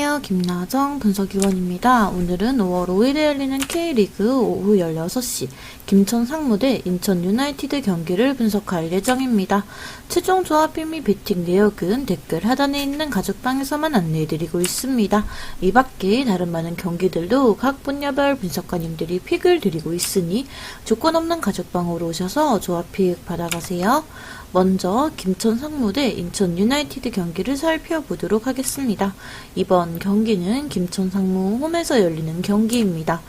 안녕하세요. 김나정 분석위원입니다. 오늘은 5월 5일에 열리는 K리그 오후 16시 김천 상무대 인천 유나이티드 경기를 분석할 예정입니다. 최종 조합비 및 배팅 내역은 댓글 하단에 있는 가족방에서만 안내해드리고 있습니다. 이 밖에 다른 많은 경기들도 각 분야별 분석가님들이 픽을 드리고 있으니 조건 없는 가족방으로 오셔서 조합 픽 받아가세요. 먼저 김천 상무대 인천 유나이티드 경기를 살펴보도록 하겠습니다. 이번 경기는 김천 상무 홈에서 열리는 경기입니다.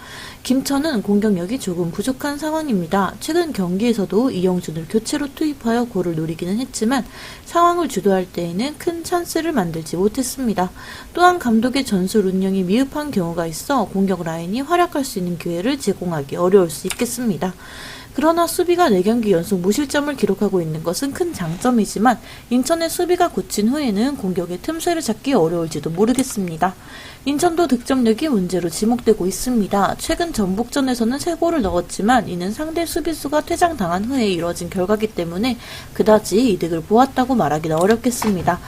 김천은 공격력이 조금 부족한 상황입니다. 최근 경기에서도 이영준을 교체로 투입하여 골을 노리기는 했지만 상황을 주도할 때에는 큰 찬스를 만들지 못했습니다. 또한 감독의 전술 운영이 미흡한 경우가 있어 공격 라인이 활약할 수 있는 기회를 제공하기 어려울 수 있겠습니다. 그러나 수비가 4경기 연속 무실점을 기록하고 있는 것은 큰 장점이지만 인천의 수비가 고친 후에는 공격의 틈새를 찾기 어려울지도 모르겠습니다. 인천도 득점력이 문제로 지목되고 있습니다. 최근 전북전에서는 3골을 넣었지만 이는 상대 수비수가 퇴장당한 후에 이뤄진 결과기 때문에 그다지 이득을 보았다고 말하기는 어렵겠습니다.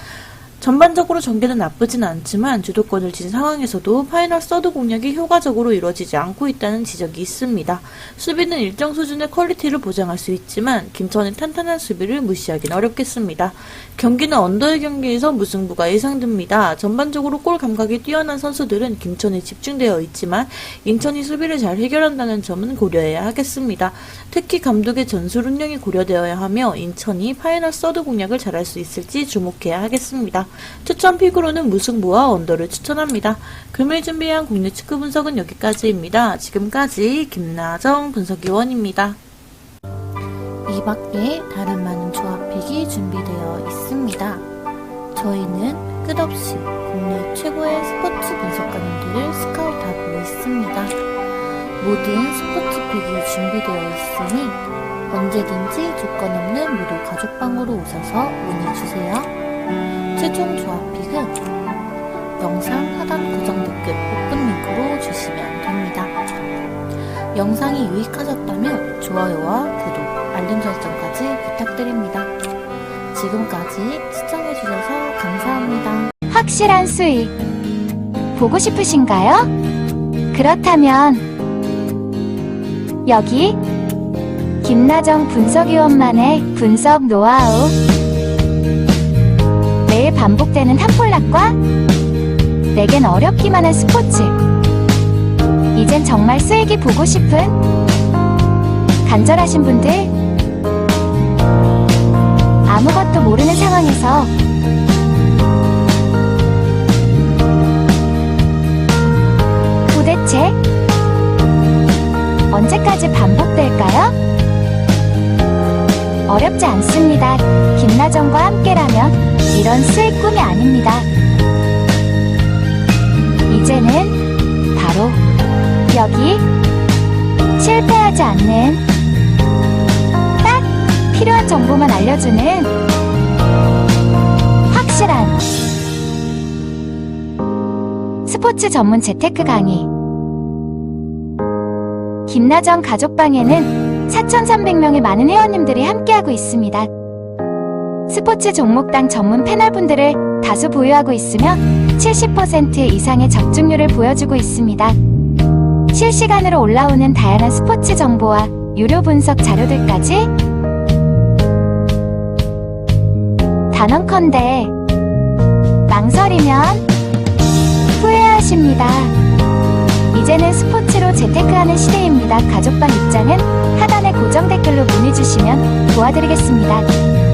전반적으로 전개는 나쁘진 않지만 주도권을 쥔 상황에서도 파이널 서드 공략이 효과적으로 이루어지지 않고 있다는 지적이 있습니다. 수비는 일정 수준의 퀄리티를 보장할 수 있지만 김천의 탄탄한 수비를 무시하기는 어렵겠습니다. 경기는 언더의 경기에서 무승부가 예상됩니다. 전반적으로 골 감각이 뛰어난 선수들은 김천에 집중되어 있지만 인천이 수비를 잘 해결한다는 점은 고려해야 하겠습니다. 특히 감독의 전술 운영이 고려되어야 하며 인천이 파이널 서드 공략을 잘할 수 있을지 주목해야 하겠습니다. 추천 픽으로는 무승부와 언더를 추천합니다. 금일 준비한 국내 축구 분석은 여기까지입니다. 지금까지 김나정 분석위원입니다. 이 밖에 다른 많은 조합픽이 준비되어 있습니다. 저희는 끝없이 국내 최고의 스포츠 분석가님들을 스카우트하고 있습니다. 모든 스포츠 픽이 준비되어 있으니 언제든지 조건 없는 무료 가족방으로 오셔서 문의 주세요. 최종 조합픽은 영상 하단 고정 댓글 오픈 링크로 주시면 됩니다. 영상이 유익하셨다면 좋아요와 구독, 알림 설정까지 부탁드립니다. 지금까지 시청해주셔서 감사합니다. 확실한 수익 보고 싶으신가요? 그렇다면 여기 김나정 분석위원만의 분석 노하우 매일 반복되는 탑폴락과 내겐 어렵기만 한 스포츠. 이젠 정말 수익이 보고 싶은 간절하신 분들 아무것도 모르는 상황에서 어렵지 않습니다. 김나정과 함께라면 이런 수익 꿈이 아닙니다. 이제는 바로 여기 실패하지 않는 딱 필요한 정보만 알려주는 확실한 스포츠 전문 재테크 강의 김나정 가족방에는 4,300명의 많은 회원님들이 함께하고 있습니다. 스포츠 종목당 전문 패널분들을 다수 보유하고 있으며 70% 이상의 적중률을 보여주고 있습니다. 실시간으로 올라오는 다양한 스포츠 정보와 유료 분석 자료들까지 단언컨대 망설이면 후회하십니다. 이제는 스포츠로 재테크하는 시대입니다. 가족방 입장은 하단의 고정 댓글로 문의 주시면 도와드리겠습니다.